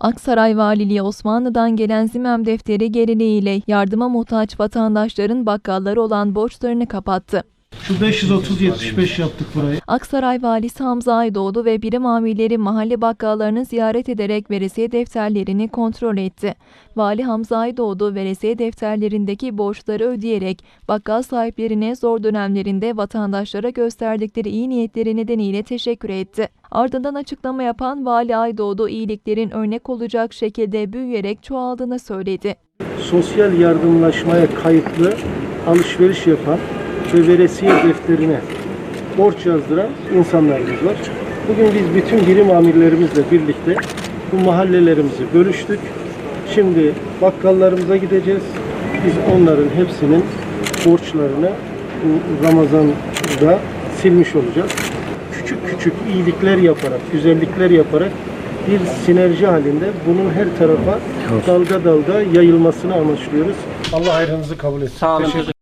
Aksaray Valiliği Osmanlı'dan gelen zimem defteri geleneğiyle yardıma muhtaç vatandaşların bakkalları olan borçlarını kapattı. Şu 530-75 yaptık burayı. Aksaray Valisi Hamza Aydoğdu ve birim amirleri mahalle bakkallarını ziyaret ederek veresiye defterlerini kontrol etti. Vali Hamza Aydoğdu veresiye defterlerindeki borçları ödeyerek bakkal sahiplerine zor dönemlerinde vatandaşlara gösterdikleri iyi niyetleri nedeniyle teşekkür etti. Ardından açıklama yapan Vali Aydoğdu iyiliklerin örnek olacak şekilde büyüyerek çoğaldığını söyledi. Sosyal yardımlaşmaya kayıtlı alışveriş yapan ve veresiye defterine borç yazdıran insanlarımız var. Bugün biz bütün birim amirlerimizle birlikte bu mahallelerimizi bölüştük. Şimdi bakkallarımıza gideceğiz. Biz onların hepsinin borçlarını bu Ramazan'da silmiş olacağız. Küçük küçük iyilikler yaparak, güzellikler yaparak bir sinerji halinde bunun her tarafa dalga dalga yayılmasını amaçlıyoruz. Allah hayrınızı kabul etsin. Sağ olun. Teşekkür